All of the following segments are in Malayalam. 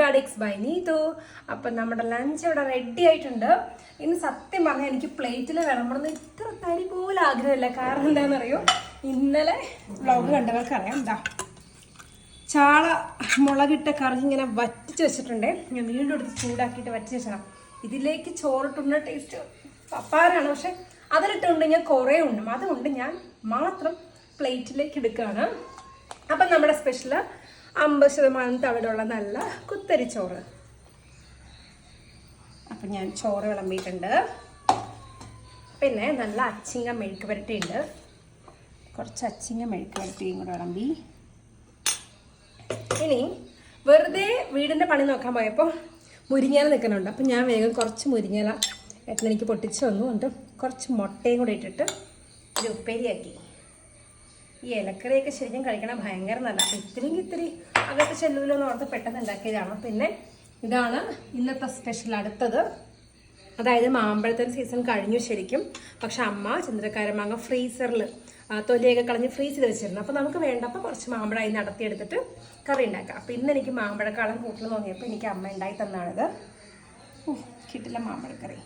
ഡാഡിക്സ് ബൈ നീതു അപ്പം നമ്മുടെ ലഞ്ച് ഇവിടെ റെഡി ആയിട്ടുണ്ട്. ഇന്ന് സത്യം പറഞ്ഞാൽ എനിക്ക് പ്ലേറ്റിൽ വിളമ്പണമെന്ന് ഇത്ര തരി പോലും ആഗ്രഹമില്ല. കാരണം എന്താണെന്നറിയോ? ഇന്നലെ വ്ളോഗ് കണ്ടവർക്ക് അറിയാം എന്താ ചാള മുളകിട്ട കറി ഇങ്ങനെ വറ്റിച്ച് വെച്ചിട്ടുണ്ട്. ഞാൻ വീണ്ടും എടുത്ത് ചൂടാക്കിയിട്ട് വറ്റിച്ച് വെച്ചതാണ് ഇതിലേക്ക് ചോറിട്ടുന്ന ടേസ്റ്റ് പപ്പാരാണ്. പക്ഷെ അതിലിട്ടുണ്ട് ഞാൻ കുറേ ഉണ്ടും. അതുകൊണ്ട് ഞാൻ മാത്രം പ്ലേറ്റിലേക്ക് എടുക്കുകയാണ്. അപ്പം നമ്മുടെ സ്പെഷ്യൽ അമ്പത് ശതമാനം തവിടുള്ള നല്ല കുത്തരി ചോറ്. അപ്പം ഞാൻ ചോറ് വിളമ്പിയിട്ടുണ്ട്. പിന്നെ നല്ല അച്ചിങ്ങ മെഴുക്ക് പുരട്ടിയുണ്ട് കുറച്ച് അച്ചിങ്ങ മെഴുക്ക് പുരട്ടിയും കൂടെ വിളമ്പി. ഇനി വെറുതെ വീടിന്റെ പണി നോക്കാൻ പോയപ്പോൾ മുരിങ്ങയില നിൽക്കുന്നുണ്ട്. അപ്പം ഞാൻ വേഗം കുറച്ച് മുരിങ്ങയില ഏട്ടൻ എനിക്ക് പൊട്ടിച്ച് വന്നു കൊണ്ട് കുറച്ച് മുട്ടയും കൂടെ ഇട്ടിട്ട് ഒരു ഉപ്പേരിയാക്കി ഈ ഇലക്കറിയൊക്കെ ശരിക്കും കഴിക്കണം ഭയങ്കര നല്ല അപ്പം ഇത്തിരി ഇത്തിരി അകത്ത് എന്ന് ഓർത്ത് പെട്ടെന്ന് ഉണ്ടാക്കിയതാണ്. പിന്നെ ഇതാണ് ഇന്നത്തെ സ്പെഷ്യൽ അടുത്തത്. അതായത് മാമ്പഴത്തിന് സീസൺ കഴിഞ്ഞു ശരിക്കും. പക്ഷെ അമ്മ ചന്ദ്രക്കാരമാങ്ങ ഫ്രീസറിൽ തൊലിയൊക്കെ കളഞ്ഞ് ഫ്രീസ് ചെയ്ത് വെച്ചിരുന്നു. അപ്പോൾ നമുക്ക് വേണ്ടപ്പോൾ കുറച്ച് മാമ്പഴം അതിന് നടത്തിയെടുത്തിട്ട് കറി ഉണ്ടാക്കാം. അപ്പോൾ ഇന്ന് എനിക്ക് മാമ്പഴക്കാളം കൂട്ടിൽ തോന്നിയപ്പോൾ എനിക്ക് അമ്മ ഉണ്ടായി തന്നാണിത്. കിട്ടില്ല മാമ്പഴക്കറി.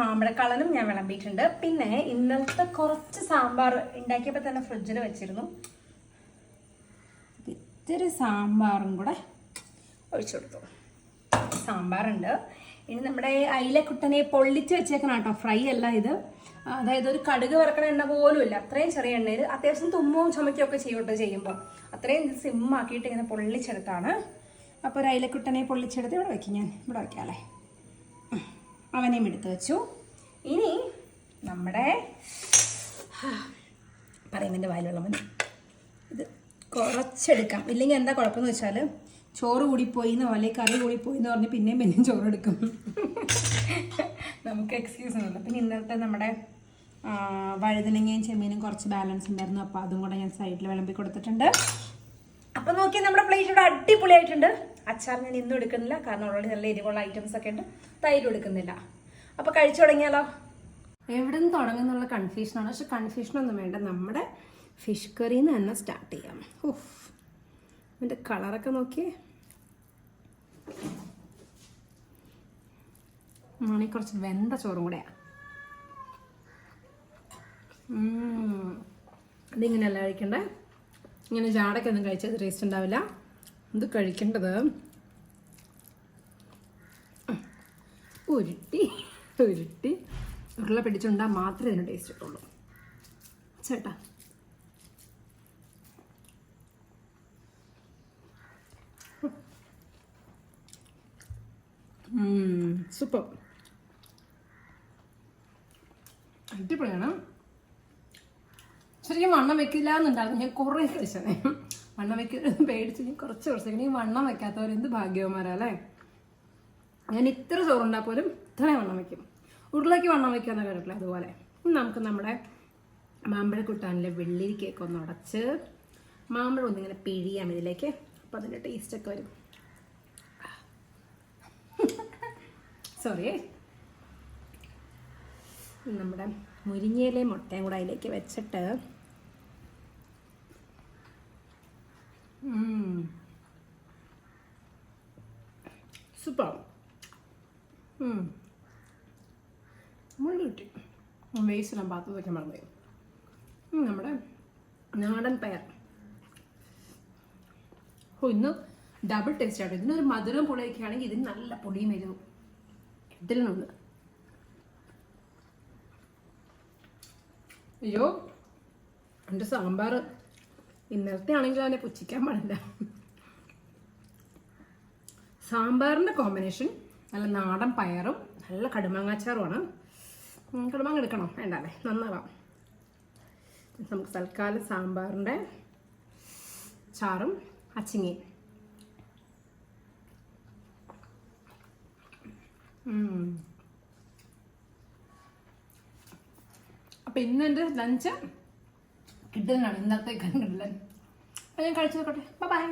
മാമ്പഴക്കളനും ഞാൻ വിളമ്പിയിട്ടുണ്ട്. പിന്നെ ഇന്നലത്തെ കുറച്ച് സാമ്പാർ ഉണ്ടാക്കിയപ്പോൾ തന്നെ ഫ്രിഡ്ജിൽ വെച്ചിരുന്നു. ഇത്തിരി സാമ്പാറും കൂടെ ഒഴിച്ചു കൊടുത്തു. സാമ്പാറുണ്ട്. ഇനി നമ്മുടെ അയിലക്കുട്ടനെ പൊള്ളിച്ച് വെച്ചേക്കണം കേട്ടോ. ഫ്രൈ അല്ല ഇത്. അതായത് ഒരു കടുക് വറക്കണ എണ്ണ പോലും ഇല്ല. അത്രയും ചെറിയ എണ്ണയിൽ അത്യാവശ്യം തുമ്മവും ചുമയ്ക്കും ഒക്കെ ചെയ്യോട്ടോ ചെയ്യുമ്പോൾ അത്രയും സിമ്മാക്കിയിട്ട് ഇങ്ങനെ പൊള്ളിച്ചെടുത്താണ്. അപ്പോൾ ഒരു അയിലക്കുട്ടനെ പൊള്ളിച്ചെടുത്ത് ഇവിടെ വെക്കും ഞാൻ. ഇവിടെ വയ്ക്കാമല്ലേ അവനെയും എടുത്ത് വെച്ചു. ഇനി നമ്മുടെ പറയുന്നതിന്റെ വായിലുള്ള മതി. ഇത് കുറച്ചെടുക്കാം. ഇല്ലെങ്കിൽ എന്താ കുഴപ്പമെന്ന് വെച്ചാൽ ചോറ് കൂടിപ്പോയി എന്നോ അല്ലെങ്കിൽ കറി കൂടിപ്പോയി എന്ന് പറഞ്ഞ് പിന്നെയും പിന്നെയും ചോറ് എടുക്കും നമുക്ക് എക്സ്ക്യൂസ് ഒന്നുമില്ല. പിന്നെ ഇന്നത്തെ നമ്മുടെ വഴുതനങ്ങയും ചെമ്മീനും കുറച്ച് ബാലൻസ് ഉണ്ടായിരുന്നു. അപ്പോൾ അതും കൂടെ ഞാൻ സൈഡിൽ വിളമ്പി കൊടുത്തിട്ടുണ്ട്. അപ്പോൾ നോക്കിയാൽ നമ്മുടെ പ്ലേറ്റ് ഇവിടെ അടിപൊളിയായിട്ടുണ്ട്. അച്ചാർ ഞാൻ ഇന്നും എടുക്കുന്നില്ല. കാരണം ഓൾറെഡി നല്ല എരിവുള്ള ഐറ്റംസ് ഒക്കെ ഉണ്ട്. തൈര് എടുക്കുന്നില്ല. അപ്പോൾ കഴിച്ചു തുടങ്ങിയാലോ? എവിടെ നിന്ന് തുടങ്ങുന്നുള്ള കൺഫ്യൂഷനാണ് പക്ഷെ കൺഫ്യൂഷനൊന്നും വേണ്ട. നമ്മുടെ ഫിഷ് കറിയിൽ നിന്ന് തന്നെ സ്റ്റാർട്ട് ചെയ്യാം. ഉഫ്. അതിന്റെ കളറൊക്കെ നോക്കിയേ. മണി കുറച്ച് വെന്ത ചോറും കൂടെയാണ് ഇതിങ്ങനെയല്ല കഴിക്കണ്ടേ? ഇങ്ങനെ ജാടൊക്കെ ഒന്നും കഴിച്ചാൽ ടേസ്റ്റ് ഉണ്ടാവില്ല. ഇത് കഴിക്കേണ്ടത്? ഉരുട്ടി ഉരുട്ടി. ഉരുള പിടിച്ചുണ്ടാൽ മാത്രമേ ഇതിന് ടേസ്റ്റ് കിട്ടുള്ളൂ. ചേട്ടാ. സൂപ്പർ. അടിപൊളിയാണ്. ശരിക്കും വണ്ണം വെക്കില്ല എന്നുണ്ടായിരുന്നു ഞാൻ കുറേ കഴിച്ചതേ വണ്ണം വെക്കരുത് പേടിച്ച് ഞാൻ കുറച്ച് കുറച്ച് ഈ വണ്ണം വെക്കാത്തവർ എന്ത് ഭാഗ്യവന്മാരാ അല്ലേ ഞാൻ ഇത്ര ചോറുണ്ടാ പോലും ഇത്രയും വണ്ണം വെക്കും. ഉരുളയ്ക്ക് വണ്ണം വെക്കാന്ന് കേട്ടിട്ടില്ല അതുപോലെ. നമുക്ക് നമ്മുടെ മാമ്പഴക്കുട്ടാനിലെ കേക്ക് ഒന്ന് ഉടച്ച് മാമ്പഴം ഒന്നിങ്ങനെ പിഴിയാം ഇതിലേക്ക്. അപ്പോൾ അതിന്റെ ടേസ്റ്റൊക്കെ വരും. സോറി നമ്മുടെ മുരിങ്ങയിലെ മുട്ടയും കൂടെ അതിലേക്ക് വെച്ചിട്ട് സൂപ്പർ. മുള്ളു കിട്ടി. വേസ്റ്റ് പാത്രം വയ്ക്കാൻ മറന്നു നമ്മുടെ നാടൻ പയർ. ഓ ഇന്ന് ഡബിൾ ടേസ്റ്റ് ആട്ടോ ഇതിനൊരു മധുരം പുളിയൊക്കെ ആണെങ്കിൽ ഇതിന് നല്ല പൊടിയും വരും നിന്ന് അയ്യോ എന്റെ സാമ്പാർ ഇന്നലത്തെ ആണെങ്കിലും അതിനെ പുച്ഛിക്കാൻ പാടില്ല. സാമ്പാറിന്റെ കോമ്പിനേഷൻ നല്ല നാടൻ പയറും നല്ല കടുമാങ്ങാച്ചാറുമാണ്. കടുമാങ്ങ എടുക്കണോ? വേണ്ട അല്ലേ നന്നാവാം. നമുക്ക് തൽക്കാലം സാമ്പാറിന്റെ ചാറും അച്ചിങ്ങി. അപ്പം ഇന്ന് എന്റെ ലഞ്ച് കിട്ടുന്നതാണ് ഇന്നത്തെ കിട്ടുന്നില്ല അപ്പം ഞാൻ കഴിച്ചു നോക്കട്ടെ. ബൈ